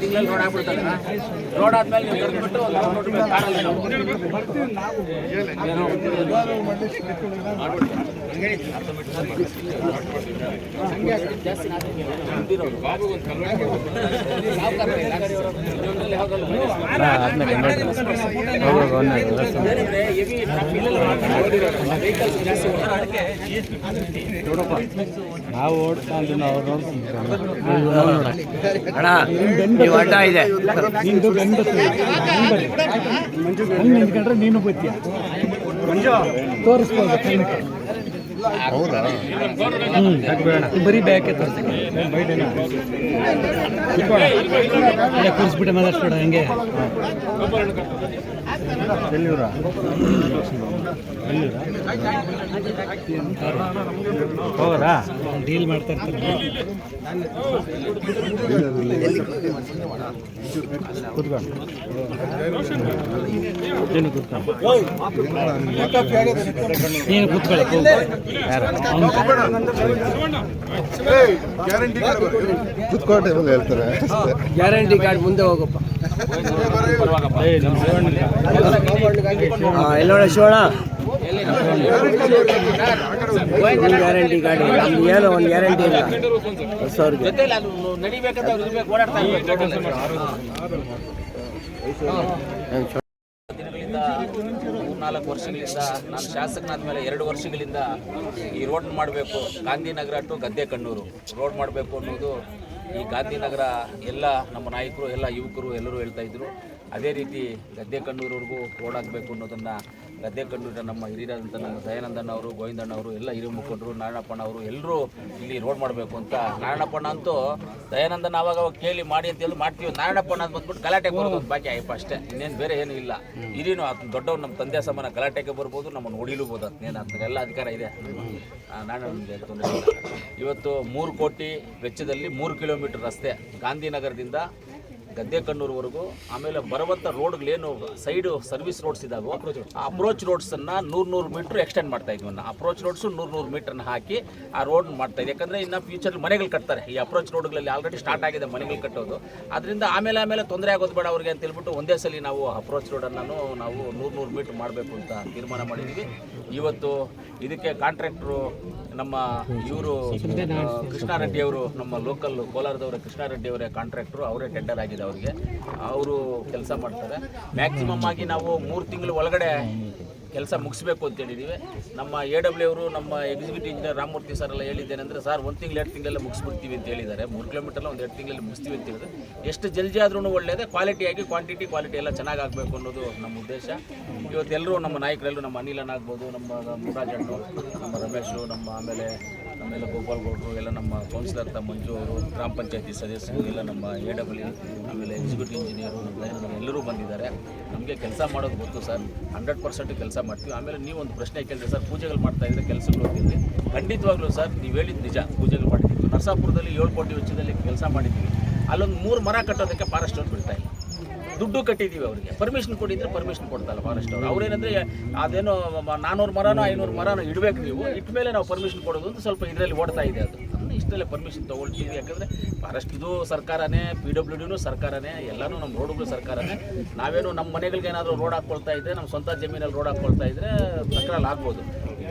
ತಿಂಗಳಲ್ಲಿ road ಆಗ್ಬಿಡ್ತಲ್ಲ road ಆದ್ಮೇಲೆ ಒಂದು ನಾವು. ಜಾಸ್ತಿ ನಾವು ಓಡ್ತಾ ನಾವು ಇದೆ. ನಿಂದು ಗಂಡು ಮಂಜು ನಿಂತ್ಕೊಂಡ್ರೆ ನೀನು ಬತ್ತೀಯ? ಮಂಜು. ತೋರಿಸ್ಬೋದು ಬರೀ ಬ್ಯಾಕೆ ಕೂರಿಸ್ಬಿಟ್ಟೆ ಮಾತಾಡ್ಸ್ಬೇಡ ಹಂಗೆ. ಹೋಗೋದಾ ಡೀಲ್ ಮಾಡ್ತಾ ಇರ್ತಾರೆ. ಕೂತ್ಕೊಂಡು ಏನು ಕೂತ್ಕೊಂಡು ನೀನು ಕೂತ್ಕೊಳ್ಳಿ ಹೇಳ್ತಾರೆ ಗ್ಯಾರಂಟಿ ಕಾರ್ಡ್ ಮುಂದೆ ಹೋಗಪ್ಪ. ಎಲ್ಲೋಣ ಶಿವಣ ಗ್ಯಾರಂಟಿ ಕಾರ್ಡ್ ನಮ್ದು ಏನೋ ಒಂದು ಗ್ಯಾರಂಟಿ ಇಲ್ಲ. ಸರ್ ಜೊತೆಲಿ ಅದು ನಡಿಬೇಕಂತ ಅವ್ರು ಇರ್ಬೇಕು ಓಡಾಡ್ತಾ ಇರ್ಬೇಕು ರೋಡಲ್ಲಿ. ದಿನಗಳಿಂದ ಮೂರ್ನಾಲ್ಕು ವರ್ಷಗಳಿಂದ, ನಾನು ಶಾಸಕನಾದ ಮೇಲೆ ಎರಡು ವರ್ಷಗಳಿಂದ ಈ ರೋಡ್ ಮಾಡಬೇಕು, ಗಾಂಧಿನಗರ ಟು ಗದ್ದೆ ಕಣ್ಣೂರು ರೋಡ್ ಮಾಡಬೇಕು ಅನ್ನೋದು ಈ ಗಾಂಧಿನಗರ ಎಲ್ಲ ನಮ್ಮ ನಾಯಕರು, ಎಲ್ಲ ಯುವಕರು ಎಲ್ಲರೂ ಹೇಳ್ತಾ ಇದ್ರು. ಅದೇ ರೀತಿ ಗದ್ದೆ ಕಣ್ಣೂರವರೆಗೂ ರೋಡ್ ಆಗಬೇಕು ಅನ್ನೋದನ್ನು, ಗದ್ದೆ ಕಣ್ಣೂರ ನಮ್ಮ ಹಿರಿಯರಾದಂಥ ನಮ್ಮ ದಯಾನಂದನವರು ಅವರು, ಗೋವಿಂದಣ್ಣ ಅವರು, ಎಲ್ಲ ಹಿರಿಯ ಮುಖಂಡರು, ನಾರಾಯಣಪ್ಪಣ್ಣ ಅವರು ಎಲ್ಲರೂ ಇಲ್ಲಿ ರೋಡ್ ಮಾಡಬೇಕು ಅಂತ. ನಾರಾಯಣಪ್ಪಣ್ಣ ಅಂತೂ ದಯಾನಂದನ ಅವಾಗ ಅವಾಗ ಕೇಳಿ ಮಾಡಿ ಅಂತ ಹೇಳಿ ಮಾಡ್ತೀವಿ. ನಾರಾಯಣಪ್ಪಣ್ಣ ಅಂತ ಬಂದ್ಬಿಟ್ಟು ಗಲಾಟೆಗೆ ಬರೋದು ಬಾಕಿ ಆಯ್ತು ಅಷ್ಟೇ. ಇನ್ನೇನು ಬೇರೆ ಏನೂ ಇಲ್ಲ. ಹಿರಿಯನು ಆತ, ದೊಡ್ಡವ್ರು ನಮ್ಮ ತಂದೆ ಸಮಾನ ಗಲಾಟೆಗೆ ಬರ್ಬೋದು, ನಮ್ಮನ್ನು ಹೊಡಿಲೂಬೋದು. ಅದನ್ನೇನು ಅಂತ ಎಲ್ಲ ಅಧಿಕಾರ ಇದೆ. ನಾನು ಇವತ್ತು ಮೂರು ಕೋಟಿ ವೆಚ್ಚದಲ್ಲಿ ಮೂರು ಕಿಲೋಮೀಟರ್ ರಸ್ತೆ. ಗಾಂಧಿನಗರದಿಂದ ಗದ್ದೆಕಣ್ಣೂರ್ವರೆಗೂ ಆಮೇಲೆ ಬರುವಂಥ ರೋಡ್ಗಳೇನು ಸೈಡು ಸರ್ವಿಸ್ ರೋಡ್ಸ್ ಇದಾವೆ ಅಪ್ರೋಚ್ ರೋಡ್ಸನ್ನು ನೂರು ನೂರು ಮೀಟ್ರ್ ಎಕ್ಸ್ಟೆಂಡ್ ಮಾಡ್ತಾ ಇದ್ವಿ ಅಪ್ರೋಚ್ ರೋಡ್ಸು ನೂರು ನೂರು ಮೀಟ್ರನ್ನ ಹಾಕಿ ಆ ರೋಡ್ ಮಾಡ್ತಾ ಇದೆ ಯಾಕಂದರೆ ಇನ್ನು ಫ್ಯೂಚರ್ ಮನೆಗಳು ಕಟ್ತಾರೆ. ಈ ಅಪ್ರೋಚ್ ರೋಡ್ಗಳಲ್ಲಿ ಆಲ್ರೆಡಿ ಸ್ಟಾರ್ಟ್ ಆಗಿದೆ ಮನೆಗಳು ಕಟ್ಟೋದು. ಅದರಿಂದ ಆಮೇಲೆ ಆಮೇಲೆ ತೊಂದರೆ ಆಗೋದು ಬೇಡ ಅವ್ರಿಗೆ ಅಂತ ಹೇಳ್ಬಿಟ್ಟು ಒಂದೇ ಸಲ ನಾವು ಅಪ್ರೋಚ್ ರೋಡನ್ನು ನಾವು ನೂರು ನೂರು ಮೀಟ್ರ್ ಮಾಡಬೇಕು ಅಂತ ತೀರ್ಮಾನ ಮಾಡಿದ್ವಿ. ಇವತ್ತು ಇದಕ್ಕೆ ಕಾಂಟ್ರಾಕ್ಟ್ರು ನಮ್ಮ ಇವರು ಕೃಷ್ಣಾರೆಡ್ಡಿ ಅವರು, ನಮ್ಮ ಲೋಕಲ್ ಕೋಲಾರದವರ ಕೃಷ್ಣಾರೆಡ್ಡಿ ಅವರೇ ಕಾಂಟ್ರಾಕ್ಟ್ರು ಅವರೇ ಟೆಂಡರ್ ಆಗಿದೆ ಅವರಿಗೆ. ಅವರು ಕೆಲಸ ಮಾಡ್ತಾರೆ. ಮ್ಯಾಕ್ಸಿಮಮ್ ಆಗಿ ನಾವು ಮೂರು ತಿಂಗಳು ಒಳಗಡೆ ಕೆಲಸ ಮುಗಿಸ್ಬೇಕು ಅಂತ ಹೇಳಿದ್ದೀವಿ ನಮ್ಮ ಎ ಡಬ್ಲ್ಯೂ ಅವರು, ನಮ್ಮ ಎಕ್ಸಿಕ್ಯೂಟಿವ್ ಇಂಜಿನಿಯರ್ ರಾಮಮೂರ್ತಿ ಸರ್ ಎಲ್ಲ ಹೇಳಿದ್ದೇನೆಂದರೆ ಸರ್ ಒಂದು ತಿಂಗಳು ಎರಡು ತಿಂಗಳೆಲ್ಲ ಮುಗಿಸ್ಬಿಡ್ತೀವಿ ಅಂತ ಹೇಳಿದ್ದಾರೆ. ಮೂರು ಕಿಲೋಮೀಟರ್ ಒಂದು ಎರಡು ತಿಂಗಳಲ್ಲಿ ಮುಗಿಸ್ತೀವಿ ಅಂತ ಹೇಳಿದ್ರೆ. ಎಷ್ಟು ಜಲ್ದಿ ಆದ್ರೂ ಒಳ್ಳೆಯದೇ ಕ್ವಾಲಿಟಿಯಾಗಿ ಕ್ವಾಂಟಿಟಿ ಕ್ವಾಲಿಟಿ ಎಲ್ಲ ಚೆನ್ನಾಗಿ ಆಗಬೇಕು ಅನ್ನೋದು ನಮ್ಮ ಉದ್ದೇಶ. ಇವತ್ತೆಲ್ಲರೂ ನಮ್ಮ ನಾಯಕರೆಲ್ಲರೂ ನಮ್ಮ ಅನಿಲನ್ ಆಗ್ಬೋದು, ನಮ್ಮ ಮುರಾಜಣ್ಣು ನಮ್ಮ ರಮೇಶು, ನಮ್ಮ ಆಮೇಲೆ ನಮ್ಮೆಲ್ಲ ಗೋಪಾಲ್ ಗೌಡರು, ಎಲ್ಲ ನಮ್ಮ ಕೌನ್ಸಿಲರ್ ತ ಮಂಜು ಅವರು, ಗ್ರಾಮ ಪಂಚಾಯತಿ ಸದಸ್ಯರು, ಎಲ್ಲ ನಮ್ಮ ಎ ಡಬ್ಲ್ಯೂ ಆಮೇಲೆ ಎಕ್ಸಿಕ್ಯೂಟಿವ್ ಇಂಜಿನಿಯರು ಎಲ್ಲರೂ ಬಂದಿದ್ದಾರೆ. ನಮಗೆ ಕೆಲಸ ಮಾಡೋದು ಗೊತ್ತು ಸರ್ ಹಂಡ್ರೆಡ್ ಪರ್ಸೆಂಟ್ ಕೆಲಸ ಮಾಡ್ತೀವಿ. ಆಮೇಲೆ ನೀವು ಒಂದು ಪ್ರಶ್ನೆ ಕೇಳಿದ್ರೆ, ಸರ್, ಪೂಜೆಗಳು ಮಾಡ್ತಾ ಇದ್ರೆ ಕೆಲಸಗಳು ಹೋಗ್ತಿದ್ವಿ ಖಂಡಿತವಾಗ್ಲೂ ಸರ್, ನೀವು ಹೇಳಿದ ನಿಜ, ಪೂಜೆಗಳು ಮಾಡಿದ್ದೀವಿ ನರಸಾಪುರದಲ್ಲಿ ಏಳು ಕೋಟಿ ವೆಚ್ಚದಲ್ಲಿ ಕೆಲಸ ಮಾಡಿದ್ದೀವಿ ಅಲ್ಲೊಂದು ಮೂರು ಮರ ಕಟ್ಟೋದಕ್ಕೆ ಫಾರೆಸ್ಟ್ ಅವ್ರು ಬಿಡ್ತಾ ಇಲ್ಲ. ದುಡ್ಡು ಕಟ್ಟಿದ್ದೀವಿ ಅವರಿಗೆ. ಪರ್ಮಿಷನ್ ಕೊಟ್ಟಿದ್ರೆ ಪರ್ಮಿಷನ್ ಕೊಡ್ತಲ್ಲ ಫಾರೆಸ್ಟ್ ಅವರು. ಅವ್ರೇನಂದ್ರೆ, ಅದೇನೋ ನಾನ್ನೂರು ಮರನೋ ಐನೂರು ಮರನೋ ಇಡಬೇಕು ನೀವು. ಇಟ್ಟ ಮೇಲೆ ನಾವು ಪರ್ಮಿಷನ್ ಕೊಡೋದು ಅಂತ ಸ್ವಲ್ಪ ಇದರಲ್ಲಿ ಓಡ್ತಾ ಇದೆ ಅದು. ಇಷ್ಟಲ್ಲೇ ಪರ್ಮಿಷನ್ ತೊಗೊಳ್ತೀವಿ. ಯಾಕಂದರೆ ಫಾರೆಸ್ಟ್ ಇದು ಸರ್ಕಾರನೇ ಪಿ ಡಬ್ಲ್ಯೂ ಡಿನೂ ಸರ್ಕಾರನೇ, ಎಲ್ಲನೂ ನಮ್ಮ ರೋಡ್ಗಳು ಸರ್ಕಾರನೇ. ನಾವೇನು ನಮ್ಮ ಮನೆಗಳಿಗೆ ಏನಾದರೂ ರೋಡ್ ಹಾಕ್ಕೊಳ್ತಾ ಇದ್ದರೆ ನಮ್ಮ ಸ್ವಂತ ಜಮೀನಲ್ಲಿ ರೋಡ್ ಹಾಕ್ಕೊಳ್ತಾ ಇದ್ದರೆ ತಕ್ರಲ್ಲಿ ಆಗ್ಬೋದು.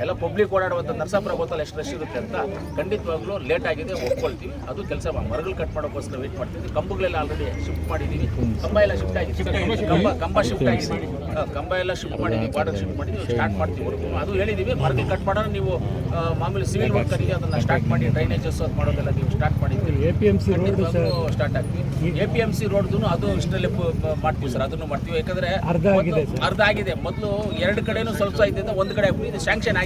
ಎಲ್ಲ ಪಬ್ಲಿಕ್ ಓಡಾಡುವಂಥ ನರಸಾಪುರ ಗೊತ್ತಲ್ಲ ಎಷ್ಟು ರಶ್ ಇರುತ್ತೆ ಅಂತ ಖಂಡಿತವಾಗ್ಲೂ ಲೇಟ್ ಆಗಿದೆ ಒಪ್ಕೊಳ್ತೀವಿ. ಅದು ಕೆಲಸ ಮರಗಳು ಕಟ್ ಮಾಡೋಕ್ಕೋಸ್ಕರ ವೇಟ್ ಮಾಡ್ತೀವಿ ಕಂಬಗಳೆಲ್ಲ ಆಲ್ರೆಡಿ ಶಿಫ್ಟ್ ಮಾಡಿದ್ದೀವಿ ಕಂಬ ಎಲ್ಲ ಶಿಫ್ಟ್ ಆಗಿ ಕಂಬ ಕಂಬ ಶಿಫ್ಟ್ ಆಗಿದೆ. ಕಂಬ ಎಲ್ಲ ಶಿಫ್ಟ್ ಮಾಡಿದ್ದೀವಿ ಬಾರ್ಡರ್ ಶಿಫ್ಟ್ ಮಾಡಿದ್ದೀವಿ ಸ್ಟಾರ್ಟ್ ಮಾಡ್ತೀವಿ. ಅದು ಹೇಳಿದ್ದೀವಿ ಮರಗಳು ಕಟ್ ಮಾಡೋಣ ನೀವು ಮಾಮೂಲಿ ಸಿವಿಲ್ ವರ್ಕರಿಗೆ ಅದನ್ನು ಸ್ಟಾರ್ಟ್ ಮಾಡಿ ಡ್ರೈನೇಜಸ್ ಅದು ಮಾಡೋದೆಲ್ಲ ನೀವು ಸ್ಟಾರ್ಟ್ ಮಾಡಿದ್ದೀವಿ A P M C start ಆಗ್ತೀವಿ ಎ ಪಿ ಎಂ ಸಿ ರೋಡ್ದು ಅದು ಇಷ್ಟರಲ್ಲಿ ಮಾಡ್ತೀವಿ ಸರ್ ಅದನ್ನು ಮಾಡ್ತೀವಿ. ಯಾಕಂದ್ರೆ ಅರ್ಧ ಆಗಿದೆ ಮೊದ್ಲು- ಅರ್ಧ ಆಗಿದೆ. ಮೊದಲು ಎರಡು ಕಡೆನೂ ಸ್ವಲ್ಪ ಇದ್ದಿದ್ದ ಒಂದು ಕಡೆ ಇದು ಸ್ಯಾಂಕ್ಷನ್ ಆಗಿದೆ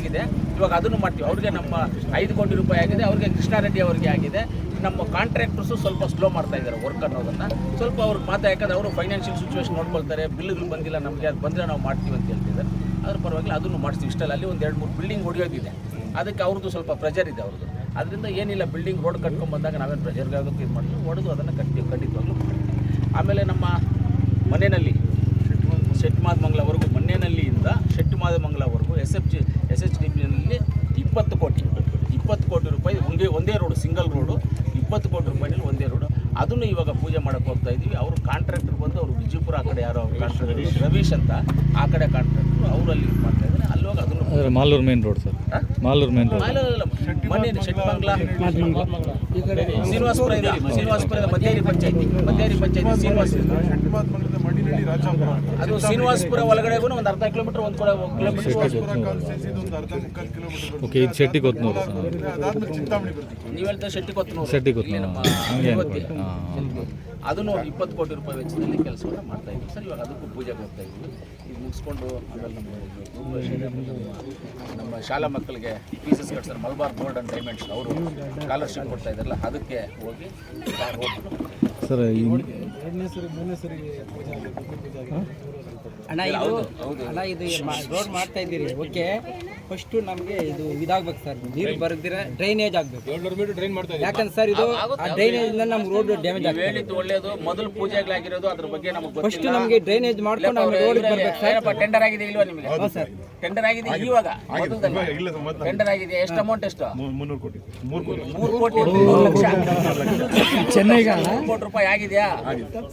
ಇವಾಗ ಅದನ್ನು ಮಾಡ್ತೀವಿ. ಅವ್ರಿಗೆ ನಮ್ಮ ಐದು ಕೋಟಿ ರೂಪಾಯಿ ಆಗಿದೆ. ಅವ್ರಿಗೆ ಕೃಷ್ಣಾರೆಡ್ಡಿ ಅವರಿಗೆ ಆಗಿದೆ. ನಮ್ಮ ಕಾಂಟ್ರಾಕ್ಟರ್ಸು ಸ್ವಲ್ಪ ಸ್ಲೋ ಮಾಡ್ತಾ ಇದ್ದಾರೆ ವರ್ಕ್ ಅನ್ನೋದನ್ನು. ಸ್ವಲ್ಪ ಅವ್ರಿಗೆ ಮಾತಾ ಯಾಕಂದ್ರೆ ಅವರು ಫೈನಾನ್ಷಿಯಲ್ ಸಿಚುವೇಶನ್ ನೋಡ್ಕೊಳ್ತಾರೆ. ಬಿಲ್ಗಳು ಬಂದಿಲ್ಲ ನಮಗೆ. ಅದು ಬಂದರೆ ನಾವು ಮಾಡ್ತೀವಿ ಅಂತ ಹೇಳ್ತಿದ್ದಾರೆ. ಅದ್ರ ಪರವಾಗಿಲ್ಲ, ಅದನ್ನು ಮಾಡಿಸ್ತೀವಿ. ಇಷ್ಟಲ್ಲಿ, ಅಲ್ಲಿ ಒಂದು ಎರಡು ಮೂರು ಬಿಲ್ಡಿಂಗ್ ಹೊಡೆಯೋದಿದೆ. ಅದಕ್ಕೆ ಅವ್ರದ್ದು ಸ್ವಲ್ಪ ಪ್ರೆಜರ್ ಇದೆ ಅವ್ರದ್ದು ಅದರಿಂದ ಏನಿಲ್ಲ ಬಿಲ್ಡಿಂಗ್ ರೋಡ್ ಕಟ್ಕೊಂಡು ಬಂದಾಗ ನಾವೇನು ಪ್ರೆಜರ್ಗೆ ಆಗೋಕ್ಕೆ ಇದು ಮಾಡ್ತೀವಿ. ಹೊಡೆದು ಅದನ್ನು ಕಟ್ಟಿ ಖಂಡಿತವಾಗ್ಲೂ. ಆಮೇಲೆ ನಮ್ಮ ಮನೆಯಲ್ಲಿ ಶೆಟ್ಮಾದಮಂಗ್ಲವರೆಗೂ ಮನೆಯಲ್ಲಿಯಿಂದ ಶೆಟ್ಮಾದಮಂಗ್ಲವರೆಗೂ S F G S H D ಪಿನಲ್ಲಿ ಇಪ್ಪತ್ತು ಕೋಟಿ ಇಪ್ಪತ್ತು ಕೋಟಿ ರೂಪಾಯಿ ಒಂದೇ ಒಂದೇ ರೋಡು ಸಿಂಗಲ್ ರೋಡು ಇಪ್ಪತ್ತು ಕೋಟಿ ರೂಪಾಯಿನಲ್ಲಿ ಒಂದೇ ರೋಡು ಅದನ್ನು ಇವಾಗ ಪೂಜೆ ಮಾಡಕ್ಕೆ ಹೋಗ್ತಾ ಇದ್ದೀವಿ. ಅವರು ಕಾಂಟ್ರಾಕ್ಟರ್ ಬಂದು ಅವರು ವಿಜಯಪುರ ಆ ಕಡೆ ಯಾರೋ ಕಾಂಟ್ರಾಕ್ಟರ್ ರವೀಶ್. ಅಂತ ಆ ಕಡೆ ಕಾಂಟ್ರಾಕ್ಟರ್ ಅವರು ಅಲ್ಲಿ ಇದು ಮಾಡ್ತಾ ಇದ್ದಾರೆ. ಅಲ್ಲಿ ಹೋಗಿ ಅದನ್ನು Malur main road sir. Malur main road ಮಾಲೂರಲ್ಲ, ಮನೆ ಶೆಟ್ಮಂಗ್ಲ ಶ್ರೀನಿವಾಸಪುರ ಶ್ರೀನಿವಾಸಪುರದ ಮಧ್ಯಾಹ್ನ ಪಂಚಾಯತಿ. ಮಧ್ಯಾಹ್ನ ಪಂಚಾಯತಿ ರಾಜಾಪುರ ಅದು ಶ್ರೀನಿವಾಸಪುರ ಒಳಗಡೆಗೂ ಒಂದು ಅರ್ಧ ಕಿಲೋಮೀಟರ್ ಒಂದು ಕೂಡ ಕಿಲೋಮೀಟರ್ ಓಕೆ ಇದು ಶೆಟ್ಟಿ ಕೊತ್ನೂರು ಸರ್ ನೀವು ಹೇಳ್ತಾ ಶೆಟ್ಟಿ ಕೊತ್ತನೂರು ಶೆಟ್ಟಿ ಕೊತ್ನೂರು ಅದನ್ನು ಇಪ್ಪತ್ತು ಕೋಟಿ ರೂಪಾಯಿ ವೆಚ್ಚದಲ್ಲಿ ಕೆಲಸವನ್ನು ಮಾಡ್ತಾ ಇದ್ದೀವಿ ಸರ್. ಇವಾಗ ಅದಕ್ಕೂ ಪೂಜೆ ಹೋಗ್ತಾ ಇದ್ದೀವಿ. ಇದು ಮುಗಿಸ್ಕೊಂಡು ಆಮೇಲೆ ನಮ್ಮ ನಮ್ಮ ಶಾಲಾ ಮಕ್ಕಳಿಗೆ ಫೀಸಸ್ ಕಟ್ತಾರೆ ಮಲ್ಬಾರ್ ಗೋಲ್ಡ್ ಅಂಡ್ ಡೈಮಂಡ್ಸ್ ಅವರು ಸ್ಕಾಲರ್ಶಿಪ್ ಕೊಡ್ತಾ ಇದ್ದಾರಲ್ಲ ಅದಕ್ಕೆ ಹೋಗಿ ಹೋಗ್ಬಿಟ್ಟು ಮೂರನೇ ಸರಿ ಪೂಜೆ ಆಗಿದೆ ಪೂಜೆ ಹೌದು ಅಣ್ಣ ಇದು ರೋಡ್ ಮಾಡ್ತಾ ಇದ್ದೀರಿ? ಓಕೆ ಫಸ್ಟ್ ನಮಗೆ ಇದು ಇದಾಗ್ಬೇಕು ಸರ್ ನೀರು ಬರ್ದಿರ ಡ್ರೈನೇಜ್ ಆಗ್ಬೇಕು. ಯಾಕಂದ್ರೆ ಸರ್ ಇದು ಆ ಡ್ರೈನೇಜ್ ಇಂದ ನಮ್ಗೆ ರೋಡ್ ಡ್ಯಾಮೇಜ್ ನೀವು ಆಗ್ತದೆ. ಹೇಳಿದ್ದು ಒಳ್ಳೇದು. ಮೊದಲು ಪೂಜೆಗಳಾಗಿರೋದು ಅದ್ರ ಬಗ್ಗೆ ನಮಗೆ ಫಸ್ಟ್ ನಮಗೆ ಡ್ರೈನೇಜ್ ಮಾಡ್ಕೊಂಡು ಆಮೇಲೆ ರೋಡ್ ಬರ್ಬೇಕು ಸರ್ ಟೆಂಡರ್ ಆಗಿದೆ ಇಲ್ವಾ ನಿಮಗೆ? ಸರ್ ಟೆಂಡರ್ ಆಗಿದೆ ಇವಾಗ. ಟೆಂಡರ್ ಆಗಿದೆ. ಎಷ್ಟು ಅಮೌಂಟ್ ಎಷ್ಟು? ಮುನ್ನೂರು ಕೋಟಿ. ಮೂರು ಕೋಟಿ. ಮೂರು ಕೋಟಿ. ಮೂರು ಲಕ್ಷ. ಚೆನ್ನೈಗ? ಮೂರು ಕೋಟಿ ರೂಪಾಯಿ ಆಗಿದೆಯಾ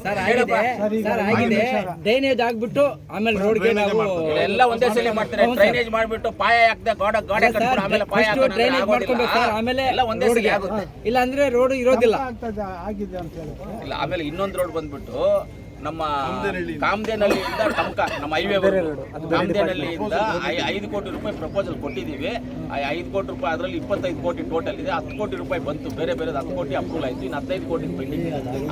ಸರ್ ಆಗಿದೆ. ಸರ್ ಆಗಿದೆ. ಡ್ರೈನೇಜ್ ಆಗ್ಬಿಟ್ಟು ಆಮೇಲೆ ರೋಡ್ಗೆ ನಾವು ಎಲ್ಲ ಒಂದೇ ಸಲ ಮಾಡ್ತಾರೆ. ಡ್ರೈನೇಜ್ ಮಾಡಿಬಿಟ್ಟು ಪಾಯ ಹಾಕ್ದೆ ಗಾಡ ಗೋಡೆ ಕಟ್ಬಿಟ್ಟು ಆಮೇಲೆ ಪಾಯ ಹಾಕೋದು ಡ್ರೈನೇಜ್. ಮಾಡ್ಕೊಬೇಕು ಸರ್ ಆಮೇಲೆ ಎಲ್ಲ ಒಂದೇ ಸಲ ಆಗುತ್ತೆ. ಇಲ್ಲ ಅಂದ್ರೆ ರೋಡ್ ಇರೋದಿಲ್ಲ. ಆಗಿದೆ ಅಂತ ಹೇಳಿ. ಇಲ್ಲ ಆಮೇಲೆ ಇನ್ನೊಂದು ರೋಡ್ ಬಂದ್ಬಿಟ್ಟು ನಮ್ಮ ಕಾಮದೇನಹಳ್ಳಿಯಿಂದ ತಮಕ ನಮ್ಮ ಹೈವೇ ಕಾಮದೇನಹಳ್ಳಿಯಿಂದ ಐದು ಕೋಟಿ ರೂಪಾಯಿ ಪ್ರಪೋಸಲ್ ಕೊಟ್ಟಿದ್ದೀವಿ. ಆ ಐದು ಕೋಟಿ ರೂಪಾಯಿ ಅದರಲ್ಲಿ ಇಪ್ಪತ್ತೈದು ಕೋಟಿ ಟೋಟಲ್ ಇದೆ. ಹತ್ತು ಕೋಟಿ ರೂಪಾಯಿ ಬಂತು. ಬೇರೆ ಬೇರೆ ಹತ್ತು ಕೋಟಿ ಅಪ್ರೂವಲ್ ಆಯಿತು. ಇನ್ನು ಹತ್ತೈದು ಕೋಟಿ ಪೆಂಡಿಂಗ್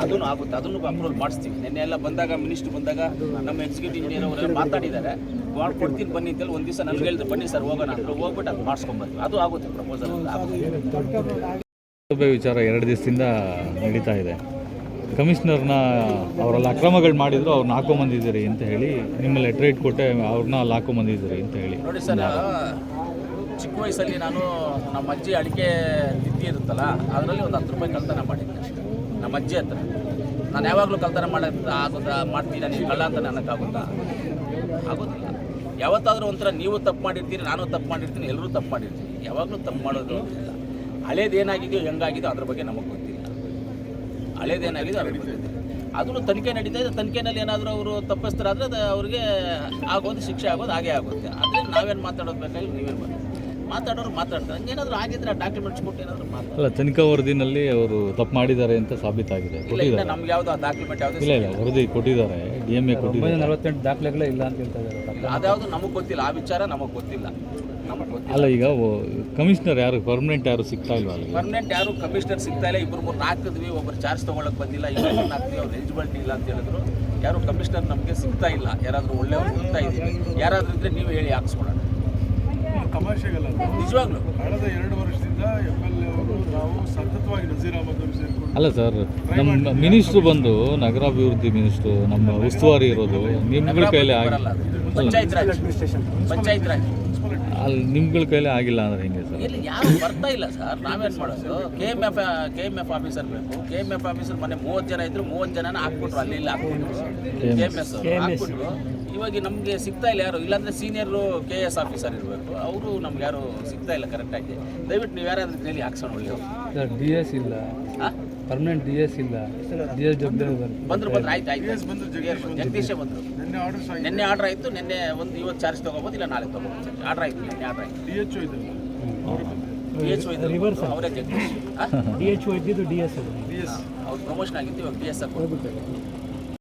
ಅದನ್ನು ಆಗುತ್ತೆ. ಅದನ್ನು ಅಪ್ರೂವಲ್ ಮಾಡಿಸ್ತೀವಿ. ನಿನ್ನೆ ಎಲ್ಲ ಬಂದಾಗ ಮಿನಿಸ್ಟರ್ ಬಂದಾಗ ನಮ್ಮ ಎಕ್ಸಿಕ್ಯೂಟಿವ್ ಇಂಜಿನಿಯರ್ ಅವರೆಲ್ಲ ಮಾತಾಡಿದ್ದಾರೆ. ಮಾಡ್ಕೊಡ್ತೀನಿ ಬನ್ನಿ ಅಂತೇಳಿ ಒಂದು ದಿವಸ ನನಗೆ ಹೇಳಿದ್ರು. ಬನ್ನಿ ಸರ್ ಹೋಗೋಣ ಅಂದ್ರೆ ಹೋಗ್ಬಿಟ್ಟು ಅದು ಮಾಡಿಸ್ಕೊಂಬರ್ತೀವಿ ಅದು ಆಗುತ್ತೆ ಪ್ರಪೋಸಲ್ ಸಭೆ ವಿಚಾರ ಎರಡು ದಿವಸದಿಂದ ನಡೀತಾ ಇದೆ. ಕಮಿಷನರ್ನ ಅವರೆಲ್ಲ ಅಕ್ರಮಗಳು ಮಾಡಿದ್ರು ಅವ್ರನ್ನ ಹಾಕೊಂಬಂದಿದ್ದೀರಿ ಅಂತ ಹೇಳಿ ನಿಮ್ಮ ಲೆಟ್ರ್ ಇಟ್ಕೊಟ್ಟೆ ಅವ್ರನ್ನ ಅಲ್ಲಿ ಹಾಕೊಂಬಂದಿದ್ದೀರಿ ಅಂತ ಹೇಳಿ. ನೋಡಿ ಸರ್ ಚಿಕ್ಕ ವಯಸ್ಸಲ್ಲಿ ನಾನು ನಮ್ಮ ಅಜ್ಜಿ ಅಡಿಕೆ ತಿತ್ತಿ ಇರುತ್ತಲ್ಲ, ಅದರಲ್ಲಿ ಒಂದು ಹತ್ತು ರೂಪಾಯಿ ಕಳ್ತನ ಮಾಡಿದ್ದೆ. ನಮ್ಮ ಅಜ್ಜಿ ಹತ್ರ. ನಾನು ಯಾವಾಗಲೂ ಕಳ್ತನ ಮಾಡ ಮಾಡ್ತೀನಿ ನೀವು ಕಳ್ಳ ಅಂತ ನನಗಾಗುತ್ತಾ ಆಗೋದಿಲ್ಲ. ಯಾವತ್ತಾದರೂ ಒಂಥರ ನೀವು ತಪ್ಪು ಮಾಡಿರ್ತೀರಿ, ನಾನು ತಪ್ಪು ಮಾಡಿರ್ತೀನಿ, ಎಲ್ಲರೂ ತಪ್ಪು ಮಾಡಿರ್ತೀನಿ. ಯಾವಾಗಲೂ ತಪ್ಪು ಮಾಡೋದು ಇಲ್ಲ ಹಳೇದೇನಾಗಿದೆಯೋ ಹೆಂಗಾಗಿದೆಯೋ, ಅದ್ರ ಬಗ್ಗೆ ನಮಗೆ ಗೊತ್ತಿಲ್ಲ. ಹಳೇದೇನಾಗಿದೆ ಅದನ್ನು ತನಿಖೆ ನಡೀತಾ ಇದೆ. ತನಿಖೆನಲ್ಲಿ ಏನಾದರೂ ಅವರು ತಪ್ಪಿಸ್ತಾರಾದ್ರೆ ಅದು ಅವ್ರಿಗೆ ಆಗೋದು ಶಿಕ್ಷೆ ಆಗೋದು ಹಾಗೆ ಆಗುತ್ತೆ. ಆದರೆ ನಾವೇನು ಮಾತಾಡೋದು ಬೇಕಾಗಿ ನೀವೇನು ಮಾಡಿ ಮಾತಾಡೋರು ಮಾತಾಡ್ತಾರೆ. ಹಂಗೇನಾದರೂ ಆಗಿದ್ರೆ ಡಾಕ್ಯುಮೆಂಟ್ಸ್ ಕೊಟ್ಟು ಏನಾದರೂ ಮಾತಾಡ ಅಲ್ಲ ತನಿಖಾ ವರದಿನಲ್ಲಿ ಅವರು ತಪ್ಪು ಮಾಡಿದ್ದಾರೆ ಅಂತ ಸಾಬೀತಾಗಿದೆ. ಕೊಟ್ಟಿದ್ದಾರೆ. ನಮ್ಗೆ ಯಾವುದು ಆ ಡಾಕ್ಯುಮೆಂಟ್ ಯಾವುದು ಇಲ್ಲ ಇಲ್ಲ ವರದಿ ಕೊಟ್ಟಿದ್ದಾರೆ. ಡಿ ಎಂ ಎ ಕೊಟ್ಟಿದ್ದಾರೆ. ನಲವತ್ತೆಂಟು ದಾಖಲೆಗಳೇ ಇಲ್ಲ ಅಂತ ಹೇಳ್ತಾ ಇದ್ದಾರೆ ಅದ್ಯಾವುದು ನಮಗೆ ಗೊತ್ತಿಲ್ಲ. ಆ ವಿಚಾರ ನಮಗೆ ಗೊತ್ತಿಲ್ಲ. ಅಲ್ಲ ಈಗ ಕಮಿಷನರ್ ಯಾರು ಪರ್ಮನೆಂಟ್ ಯಾರು ಸಿಗ್ತಾ ಇಲ್ವಾ ಪರ್ಮನೆಂಟ್ ಯಾರು ಕಮಿಷನರ್ ಸಿಗ್ತಾ ಇಲ್ಲ. ಇಬ್ಬರು ಮೂರು ಹಾಕಿದ್ವಿ ಒಬ್ಬರು ಚಾರ್ಜ್ ತೊಗೊಳಕ್ಕೆ ಬಂದಿಲ್ಲ ಇಬ್ಬರು ಹಾಕ್ತೀವಿ ಅವ್ರು ಎಲಿಜಿಬಿಲಿಟಿ ಇಲ್ಲ ಅಂತ ಹೇಳಿದ್ರು. ಯಾರು ಕಮಿಷನರ್ ನಮಗೆ ಸಿಗ್ತಾ ಇಲ್ಲ. ಯಾರಾದರೂ ಒಳ್ಳೆಯವ್ರು ಸಿಗ್ತಾ ಇದ್ದೀವಿ ಯಾರಾದರೂ ಇದ್ರೆ ನೀವು ಹೇಳಿ ಹಾಕ್ಸ್ಕೊಡೋಣ ತಮಾಷೆಗಲ್ಲ ಅದು. ನಿಜವಾಗ್ಲೂ. ಕಳೆದ ಎರಡು ವರ್ಷದಿಂದ ಎಂ ಎಲ್ ಎ ಅವರು ನಾವು ಸತತವಾಗಿ ನಜೀರ್ ಅಹಮದ್ ಅವರು ಸೇರಿಕೊಂಡು ಅಲ್ಲ ಸರ್ ನಮ್ಮ ಮಿನಿಸ್ಟ್ರು ಬಂದು ನಗರಾಭಿವೃದ್ಧಿ ಮಿನಿಸ್ಟ್ರು ನಮ್ಮ ಉಸ್ತುವಾರಿ ಇರೋದು ನಿಮ್ಗಳ ಕೈಲಿ ಆಗಿ ಬರಲ್ಲ ಪಂಚಾಯತ್ ರಾಜ್. ಪಂಚಾಯತ್ ರಾಜ್. ಅಲ್ಲಿ ನಿಮ್ಗಳ ಕೈಲಿ ಆಗಿಲ್ಲ ಅಂದ್ರೆ ಹೆಂಗೆ ಸರ್? ಇಲ್ಲಿ ಯಾರು ಬರ್ತಾ ಇಲ್ಲ ಸರ್. ನಾವೇನು ಮಾಡೋದು? K M F K M F officer ಬೇಕು. ಕೆ ಎಂ ಎಫ್ ಆಫೀಸರ್ ಮನೆ ಮೂವತ್ತು ಜನ ಇದ್ರು ಮೂವತ್ತು ಜನನ ಹಾಕ್ಬಿಟ್ರು. ಅಲ್ಲಿ ಇಲ್ಲ ಹಾಕ್ಬಿಟ್ರು. ಕೆ ಎಂ ಎಸ್ ಹಾಕ್ಬಿಟ್ರು. ಇವಾಗ ನಮಗೆ ಸಿಗ್ತಾ ಇಲ್ಲ ಯಾರು. ಇಲ್ಲಾಂದ್ರೆ ಸೀನಿಯರು ಕೆ ಎಸ್ ಆಫೀಸರ್ ಇರಬೇಕು. ಅವರು ನಮ್ಗೆ ಯಾರು ಸಿಗ್ತಾ ಇಲ್ಲ ಕರೆಕ್ಟಾಗಿ ದಯವಿಟ್ಟು ನೀವು ಯಾರಾದ್ರೂ ಹೇಳಿ ಹಾಕ್ಸೋಣ ಒಳ್ಳೆಯವರು. ಸರ್ ಡಿ ಎಸ್ ಇಲ್ಲ. ಹಾಂ ಪರ್ಮನೆಂಟ್ ಡಿ ಎಸ್ ಇಲ್ಲ. ಡಿ ಎಸ್ ಡಬ್ಲ್ಯೂ ಬಂದ್ರು ಬಂದ್ರು. ಆಯ್ತು ಆಯ್ತು. ಬಂದ್ರು ಜಗದೀಶೇ ಬಂದ್ರು. ನಿನ್ನೆ ಆರ್ಡರ್ ನಿನ್ನೆ ಆರ್ಡರ್ ಆಯಿತು. ನಿನ್ನೆ ಒಂದು ಇವತ್ತು ಚಾರ್ಜ್ ತೊಗೋಬೋದು ಇಲ್ಲ ನಾಳೆ ತೊಗೋಬೋದು. ಆರ್ಡರ್ ಆಯ್ತು ನಿನ್ನೆ ಆರ್ಡರ್ ಆಯಿತು. ಡಿ ಎಚ್ ಇದೆ ಡಿ ಎಚ್ ಅವರೇ ಜಗದೀಶ್. ಹಾಂ ಡಿ ಎಚ್ ಇದ್ದಿದ್ದು ಡಿ ಎಸ್ ಡಿ ಎಸ್ ಅವ್ರು ಪ್ರಮೋಷನ್ ಆಗಿತ್ತು ಇವಾಗ ಡಿ ಎಸ್ ಹಾಕಿ